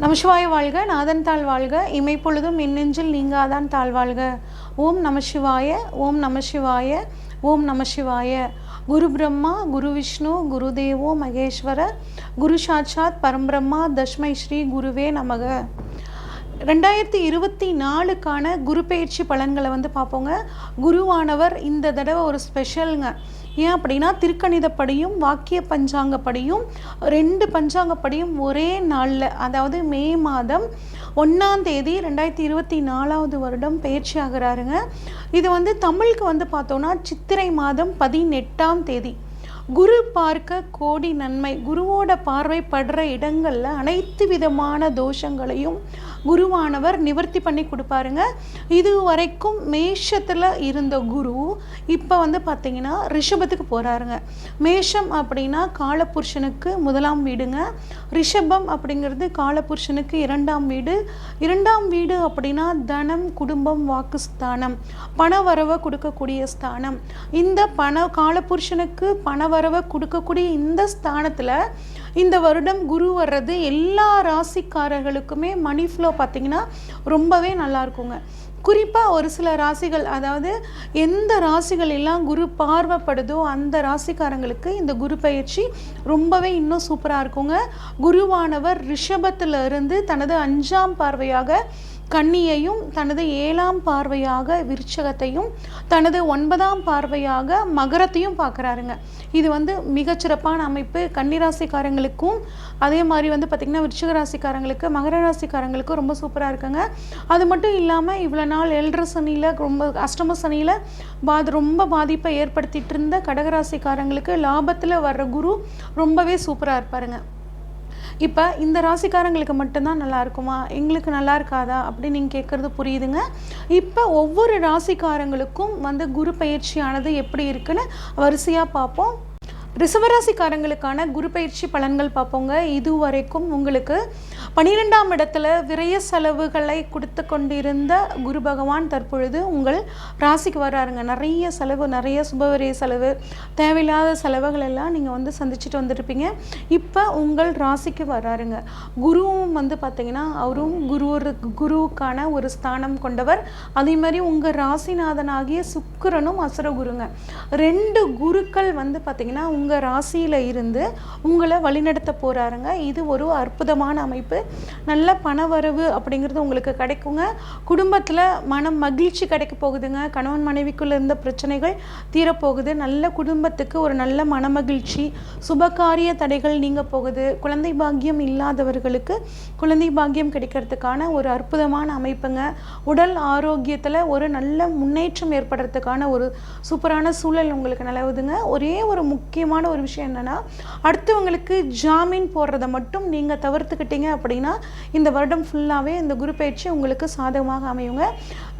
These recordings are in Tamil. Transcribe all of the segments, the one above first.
நமசிவாய வாழ்க நாதன் தாழ் வாழ்க இமைப்பொழுதும் மின்னெஞ்சில் நீங்காதான் தாழ் வாழ்க. ஓம் நமசிவாய ஓம் நமசிவாய ஓம் நமசிவாய. குரு பிரம்மா குரு விஷ்ணு குரு தேவோ மகேஸ்வர குரு சாட்சாத் பரம்பிரம்மா தஷ்மை ஸ்ரீ குருவே நமக. ரெண்டாயிரத்தி இருபத்தி நாலுக்கான குரு பயிற்சி பலன்களை வந்து பார்ப்போங்க. குருவானவர் இந்த தடவை ஒரு ஸ்பெஷலுங்க ஏன் அப்படின்னா திருக்கணிதப்படியும் வாக்கிய பஞ்சாங்கப்படியும் ரெண்டு பஞ்சாங்கப்படியும் ஒரே நாளில் அதாவது மே மாதம் ஒன்றாம் தேதி ரெண்டாயிரத்தி இருபத்தி நாலாவது வருடம் பயிற்சி ஆகிறாருங்க. இது வந்து தமிழுக்கு வந்து பார்த்தோன்னா சித்திரை மாதம் பதினெட்டாம் தேதி. குரு பார்க்க கோடி நன்மை குருவோட பார்வை படுற இடங்களில் அனைத்து விதமான தோஷங்களையும் குருவானவர் நிவர்த்தி பண்ணி கொடுப்பாருங்க. இது வரைக்கும் மேஷத்தில் இருந்த குரு இப்போ வந்து பார்த்தீங்கன்னா ரிஷபத்துக்கு போகிறாருங்க மேஷம் அப்படின்னா காலபுருஷனுக்கு முதலாம் வீடுங்க. ரிஷபம் அப்படிங்கிறது காலபுருஷனுக்கு இரண்டாம் வீடு. இரண்டாம் வீடு அப்படின்னா தனம் குடும்பம் வாக்குஸ்தானம் ஸ்தானம் பணவரவை கொடுக்கக்கூடிய ஸ்தானம். இந்த பண காலபுருஷனுக்கு பணவரவை கொடுக்கக்கூடிய இந்த ஸ்தானத்தில் இந்த வருடம் குரு வர்றது எல்லா ராசிக்காரர்களுக்குமே மணி ஃப்ளோ பார்த்திங்கன்னா ரொம்பவே நல்லா இருக்குங்க. குறிப்பாக ஒரு சில ராசிகள் அதாவது எந்த ராசிகள் எல்லாம் குரு பார்வைப்படுதோ அந்த ராசிக்காரங்களுக்கு இந்த குரு பயிற்சி ரொம்பவே இன்னும் சூப்பராக இருக்குங்க. குருவானவர் ரிஷபத்தில் இருந்து தனது அஞ்சாம் பார்வையாக கன்னியையும் தனது ஏழாம் பார்வையாக விருச்சகத்தையும் தனது ஒன்பதாம் பார்வையாக மகரத்தையும் பார்க்குறாருங்க. இது வந்து மிகச்சிறப்பான அமைப்பு. கன்னிராசிக்காரங்களுக்கும் அதே மாதிரி வந்து பார்த்திங்கன்னா விருச்சிக ராசிக்காரங்களுக்கு மகர ராசிக்காரங்களுக்கும் ரொம்ப சூப்பராக இருக்குங்க. அது மட்டும் இல்லாமல் இவ்வளோ நாள் ஏழரை சனியில் ரொம்ப அஷ்டம சனியில் பாது ரொம்ப பாதிப்பை ஏற்படுத்திட்டு இருந்த கடகராசிக்காரங்களுக்கு லாபத்தில் வர்ற குரு ரொம்பவே சூப்பராக இருப்பாருங்க. இப்போ இந்த ராசிக்காரங்களுக்கு மட்டும்தான் நல்லா இருக்குமா? எங்களுக்கு நல்லா இருக்காதா? அப்படின்னு நீங்கள் கேட்குறது புரியுதுங்க. இப்போ ஒவ்வொரு ராசிக்காரங்களுக்கும் வந்து குரு பயிற்சியானது எப்படி இருக்குன்னு வரிசையாக பார்ப்போம். ரிசவராசிக்காரங்களுக்கான குரு பயிற்சி பலன்கள் பார்ப்போங்க. இதுவரைக்கும் உங்களுக்கு பனிரெண்டாம் இடத்துல விரைய செலவுகளை கொடுத்து கொண்டிருந்த குரு பகவான் தற்பொழுது உங்கள் ராசிக்கு வராருங்க நிறைய செலவு நிறைய சுபவிரய செலவு தேவையில்லாத செலவுகள் எல்லாம் நீங்கள் வந்து சந்திச்சுட்டு வந்துருப்பீங்க. இப்போ உங்கள் ராசிக்கு வராருங்க குருவும் வந்து பார்த்தீங்கன்னா அவரும் குரு குருவுக்கான ஒரு ஸ்தானம் கொண்டவர். அதே மாதிரி உங்கள் ராசிநாதனாகிய சுக்கரனும் அசுர குருங்க ரெண்டு குருக்கள் வந்து பார்த்தீங்கன்னா உங்கள் உங்கள் ராசியில் இருந்து உங்களை வழிநடத்த போகிறாருங்க இது ஒரு அற்புதமான அமைப்பு. நல்ல பணவரவு அப்படிங்கிறது உங்களுக்கு கிடைக்குங்க. குடும்பத்தில் மனம் மகிழ்ச்சி கிடைக்க போகுதுங்க. கணவன் மனைவிக்குள்ள இருந்த பிரச்சனைகள் தீரப்போகுது. நல்ல குடும்பத்துக்கு ஒரு நல்ல மனமகிழ்ச்சி சுபகாரிய தடைகள் நீங்க போகுது. குழந்தை பாக்கியம் இல்லாதவர்களுக்கு குழந்தை பாக்கியம் கிடைக்கிறதுக்கான ஒரு அற்புதமான அமைப்புங்க. உடல் ஆரோக்கியத்தில் ஒரு நல்ல முன்னேற்றம் ஏற்படுறதுக்கான ஒரு சூப்பரான சூழல் உங்களுக்கு நிலவுதுங்க. ஒரே ஒரு முக்கியமான ஒரு விஷயம் என்னென்னா அடுத்தவங்களுக்கு ஜாமீன் போடுறதை மட்டும் நீங்கள் தவிர்த்துக்கிட்டீங்க அப்படின்னா இந்த வருடம் ஃபுல்லாகவே இந்த குரு பயிற்சி உங்களுக்கு சாதகமாக அமையுங்க.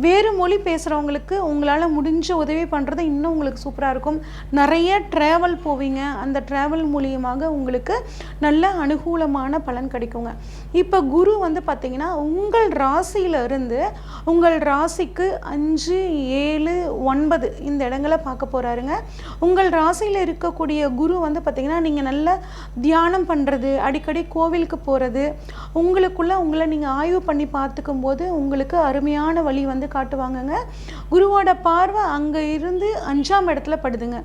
வேறு மொழி பேசுகிறவங்களுக்கு உங்களால் முடிஞ்ச உதவி பண்ணுறது இன்னும் உங்களுக்கு சூப்பராக இருக்கும். நிறைய ட்ராவல் போவீங்க. அந்த ட்ராவல் மூலியமாக உங்களுக்கு நல்ல அனுகூலமான பலன் கிடைக்குங்க. இப்போ குரு வந்து பார்த்தீங்கன்னா உங்கள் ராசியில இருந்து உங்கள் ராசிக்கு அஞ்சு ஏழு ஒன்பது இந்த இடங்களை பார்க்க போகிறாருங்க உங்கள் ராசியில் இருக்கக்கூடிய குரு வந்து பார்த்தீங்கன்னா நீங்கள் நல்ல தியானம் பண்ணுறது அடிக்கடி கோவிலுக்கு போகிறது உங்களுக்குள்ள உங்களை நீங்கள் ஆய்வு பண்ணி பார்த்துக்கும் போது உங்களுக்கு அருமையான வழி வந்து காட்டுவாங்கங்க. குருவோட பார்வை அங்கே இருந்து அஞ்சாம் இடத்துல படுதுங்க.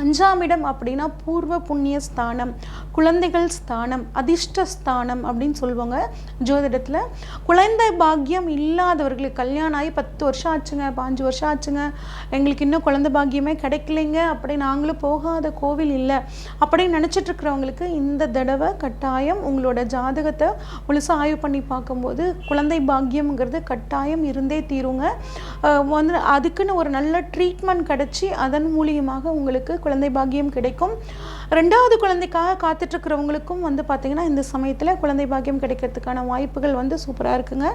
அஞ்சாம் இடம் அப்படின்னா பூர்வ புண்ணிய ஸ்தானம். குழந்தைகள் ஸ்தானம் அதிர்ஷ்ட ஸ்தானம் அப்படின்னு சொல்லுவாங்க ஜோதிடத்தில். குழந்தை பாக்கியம் இல்லாதவர்களுக்கு கல்யாணம் ஆகி பத்து வருஷம் ஆச்சுங்க பாஞ்சு வருஷம் ஆச்சுங்க. எங்களுக்கு இன்னும் குழந்தை பாக்கியமே கிடைக்கலைங்க அப்படி நாங்களும் போகாத கோவில் இல்லை. அப்படின்னு நினச்சிட்டு இருக்கிறவங்களுக்கு இந்த தடவை கட்டாயம் உங்களோட ஜாதகத்தை முழுசாக ஆய்வு பண்ணி பார்க்கும்போது குழந்தை பாக்கியம்ங்கிறது கட்டாயம் இருந்தே தீருங்க. வந்து அதுக்குன்னு ஒரு நல்ல ட்ரீட்மெண்ட் கிடச்சி அதன் மூலியமாக உங்களுக்கு குழந்தை பாக்கியம் கிடைக்கும். ரெண்டாவது குழந்தைக்காக காத்து காத்துட்ருக்கிறவங்களுக்கும் வந்து பார்த்திங்கன்னா இந்த சமயத்தில் குழந்தை பாக்கியம் கிடைக்கிறதுக்கான வாய்ப்புகள் வந்து சூப்பராக இருக்குங்க.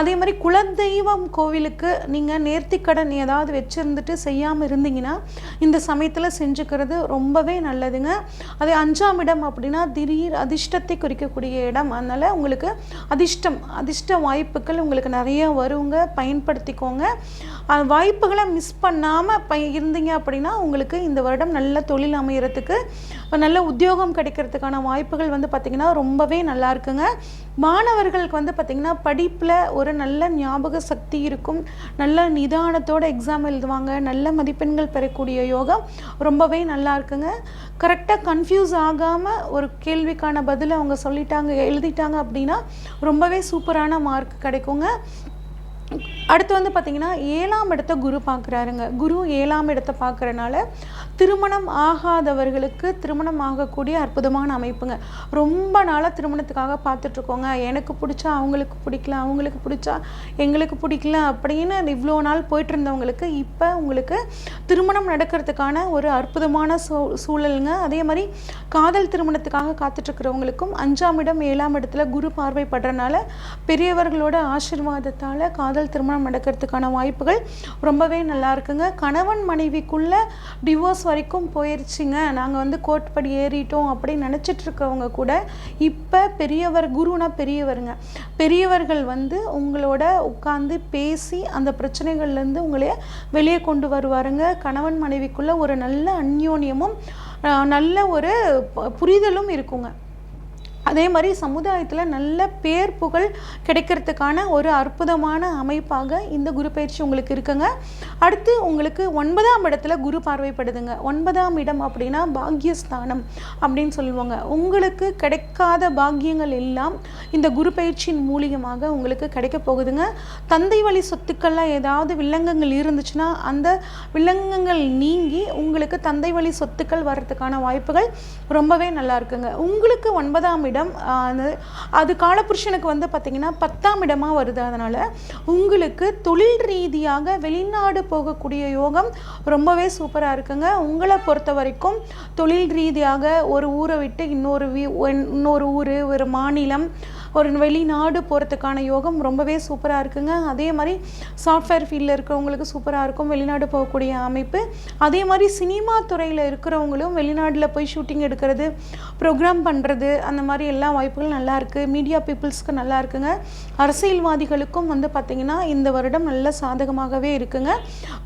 அதே மாதிரி குலதெய்வம் கோவிலுக்கு நீங்கள் நேர்த்திக்கடன் ஏதாவது வச்சுருந்துட்டு செய்யாமல் இருந்தீங்கன்னா இந்த சமயத்தில் செஞ்சுக்கிறது ரொம்பவே நல்லதுங்க. அதே அஞ்சாம் இடம் அப்படின்னா திடீர் அதிர்ஷ்டத்தை குறிக்கக்கூடிய இடம். அதனால் உங்களுக்கு அதிர்ஷ்டம் அதிர்ஷ்ட வாய்ப்புகள் உங்களுக்கு நிறைய வருங்க. பயன்படுத்திக்கோங்க. வாய்ப்புகளை மிஸ் பண்ணாமல் ப இருந்தீங்க அப்படின்னா உங்களுக்கு இந்த வருடம் நல்ல தொழில் அமையறதுக்கு நல்ல உத்தியோகம் கிடைக்கிறதுக்கான வாய்ப்புகள் வந்து பார்த்திங்கன்னா ரொம்பவே நல்லா இருக்குங்க. மாணவர்களுக்கு வந்து பார்த்திங்கன்னா படிப்பில் ஒரு நல்ல ஞாபக சக்தி இருக்கும். நல்ல நிதானத்தோட எக்ஸாம் எழுதுவாங்க. நல்ல மதிப்பெண்கள் பெறக்கூடிய யோகா ரொம்பவே நல்லா இருக்குங்க. கரெக்டாக கன்ஃபியூஸ் ஆகாமல் ஒரு கேள்விக்கான பதிலை அவங்க சொல்லிட்டாங்க எழுதிட்டாங்க அப்படின்னா ரொம்பவே சூப்பரான மார்க் கிடைக்குங்க. அடுத்து வந்து பார்த்திங்கன்னா ஏழாம் இடத்த குரு பார்க்குறாருங்க குரு ஏழாம் இடத்த பார்க்குறனால திருமணம் ஆகாதவர்களுக்கு திருமணம் ஆகக்கூடிய அற்புதமான அமைப்புங்க. ரொம்ப நாளாக திருமணத்துக்காக பார்த்துட்ருக்கோங்க. எனக்கு பிடிச்சா அவங்களுக்கு பிடிக்கல அவங்களுக்கு பிடிச்சா எங்களுக்கு பிடிக்கல அப்படின்னு இவ்வளோ நாள் போயிட்டு இருந்தவங்களுக்கு இப்போ உங்களுக்கு திருமணம் நடக்கிறதுக்கான ஒரு அற்புதமான சூ சூழலுங்க. அதே மாதிரி காதல் திருமணத்துக்காக காத்துட்ருக்கிறவங்களுக்கும் அஞ்சாம் இடம் ஏழாம் இடத்துல குரு பார்வைப்படுறனால பெரியவர்களோட ஆசிர்வாதத்தால் காதல் திருமணம் நடக்கிறதுக்கான வாய்ப்புகள் ரொம்பவே நல்லா இருக்குங்க. கணவன் மனைவிக்குள்ள டிவோர்ஸ் வரைக்கும் போயிருச்சுங்க. நாங்கள் வந்து கோர்ட் ஏறிட்டோம் அப்படின்னு நினச்சிட்டு இருக்கவங்க கூட இப்போ பெரியவர் குருனா பெரியவருங்க. பெரியவர்கள் வந்து உங்களோட உட்காந்து பேசி அந்த பிரச்சனைகள்லேருந்து உங்களைய வெளியே கொண்டு வருவாருங்க. கணவன் மனைவிக்குள்ளே ஒரு நல்ல அந்யோன்யமும் நல்ல ஒரு புரிதலும் இருக்குங்க. அதே மாதிரி சமுதாயத்தில் நல்ல பேர் புகழ் கிடைக்கிறதுக்கான ஒரு அற்புதமான அமைப்பாக இந்த குரு பயிற்சி உங்களுக்கு இருக்குங்க. அடுத்து உங்களுக்கு ஒன்பதாம் இடத்துல குரு பார்வைப்படுதுங்க. ஒன்பதாம் இடம் அப்படின்னா பாக்யஸ்தானம் அப்படின்னு சொல்லுவாங்க. உங்களுக்கு கிடைக்காத பாக்கியங்கள் எல்லாம் இந்த குரு பயிற்சியின் மூலியமாக உங்களுக்கு கிடைக்க போகுதுங்க. தந்தை வழி சொத்துக்கள்லாம் ஏதாவது வில்லங்கங்கள் இருந்துச்சுன்னா அந்த வில்லங்கங்கள் நீங்கி உங்களுக்கு தந்தை வழி சொத்துக்கள் வர்றதுக்கான வாய்ப்புகள் ரொம்பவே நல்லா இருக்குங்க. உங்களுக்கு ஒன்பதாம் இடம் இடம் அது அது காலபுருஷனுக்கு வந்து பார்த்திங்கன்னா பத்தாம் இடமாக வருது. அதனால் உங்களுக்கு தொழில் ரீதியாக வெளிநாடு போகக்கூடிய யோகம் ரொம்பவே சூப்பராக இருக்குங்க. உங்களை பொறுத்த வரைக்கும் தொழில் ரீதியாக ஒரு ஊரை விட்டு இன்னொரு வீ இன்னொரு ஊர் ஒரு மாநிலம் ஒரு வெளிநாடு போகிறதுக்கான யோகம் ரொம்பவே சூப்பராக இருக்குங்க. அதே மாதிரி சாஃப்ட்வேர் ஃபீல்டில் இருக்கிறவங்களுக்கு சூப்பராக இருக்கும். வெளிநாடு போகக்கூடிய அமைப்பு. அதே மாதிரி சினிமா துறையில் இருக்கிறவங்களும் வெளிநாட்டில் போய் ஷூட்டிங் எடுக்கிறது ப்ரோக்ராம் பண்ணுறது அந்த மாதிரி எல்லா வாய்ப்புகளும் நல்லாயிருக்கு மீடியா பீப்புள்ஸ்க்கு நல்லா இருக்குங்க. அரசியல்வாதிகளுக்கும் வந்து பார்த்திங்கன்னா இந்த வருடம் நல்ல சாதகமாகவே இருக்குங்க.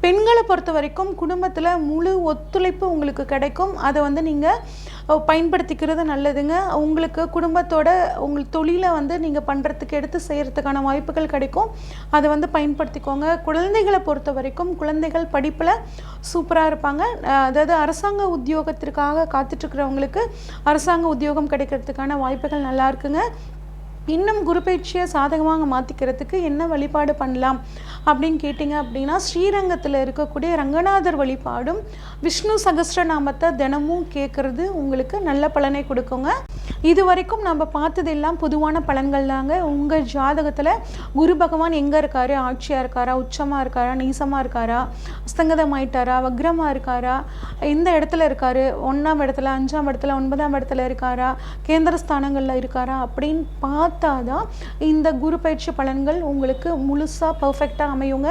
பெண்களை பொறுத்த வரைக்கும் குடும்பத்தில் முழு ஒத்துழைப்பு உங்களுக்கு கிடைக்கும். அதை வந்து நீங்கள் பயன்படுத்திக்கிறது நல்லதுங்க. உங்களுக்கு குடும்பத்தோட உங்கள் தொழிலை வந்து நீங்கள் பண்ணுறதுக்கு எடுத்து செய்கிறதுக்கான வாய்ப்புகள் கிடைக்கும். அதை வந்து பயன்படுத்திக்கோங்க. குழந்தைகளை பொறுத்த வரைக்கும் குழந்தைகள் படிப்பில் சூப்பராக இருப்பாங்க. அதாவது அரசாங்க உத்தியோகத்திற்காக காத்துட்ருக்கிறவங்களுக்கு அரசாங்க உத்தியோகம் கிடைக்கிறதுக்கான வாய்ப்புகள் நல்லா இருக்குங்க. இன்னும் குரு சாதகமாக மாற்றிக்கிறதுக்கு என்ன வழிபாடு பண்ணலாம் அப்படின்னு கேட்டிங்க அப்படின்னா ஸ்ரீரங்கத்தில் இருக்கக்கூடிய ரங்கநாதர் வழிபாடும் விஷ்ணு சகஸ்ரநாமத்தை தினமும் கேட்குறது உங்களுக்கு நல்ல பலனை கொடுக்குங்க. இது வரைக்கும் நம்ம பார்த்தது எல்லாம் பொதுவான பலன்கள் தாங்க. உங்கள் ஜாதகத்தில் குரு பகவான் எங்கே இருக்காரு? ஆட்சியாக இருக்காரா? உச்சமாக இருக்காரா? நீசமாக இருக்காரா? அஸ்தங்கதமாயிட்டாரா வக்ரமாக இருக்காரா? எந்த இடத்துல இருக்காரு? ஒன்றாம் இடத்துல அஞ்சாம் இடத்துல ஒன்பதாம் இடத்துல இருக்காரா? கேந்திர ஸ்தானங்களில் இருக்காரா? அப்படின்னு பார்த்தா தான் இந்த குரு பயிற்சி பலன்கள் உங்களுக்கு முழுசாக பர்ஃபெக்டாக அமையுங்க.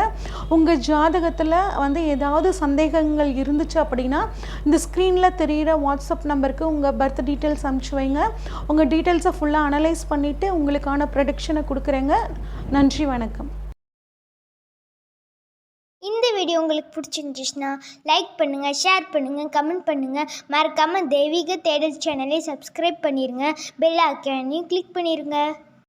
உங்கள் ஜாதகத்தில் வந்து ஏதாவது சந்தேகங்கள் இருந்துச்சு அப்படின்னா இந்த ஸ்க்ரீனில் தெரிகிற வாட்ஸ்அப் நம்பருக்கு உங்கள் பர்த் டீட்டெயில்ஸ் அனுப்பிச்சு வைங்க. உங்கள் டீட்டெயில்ஸை ஃபுல்லாக அனலைஸ் பண்ணிவிட்டு உங்களுக்கான ப்ரொடக்ஷனை கொடுக்குறேங்க. நன்றி வணக்கம். இந்த வீடியோ உங்களுக்கு பிடிச்சிருந்துச்சுன்னா லைக் பண்ணுங்கள் ஷேர் பண்ணுங்கள் கமெண்ட் பண்ணுங்கள் மறக்காமல் தெய்வீக தேடல் சேனலை சப்ஸ்கிரைப் பண்ணிடுங்க பெல் ஐக்கானையும் கிளிக் பண்ணிடுங்க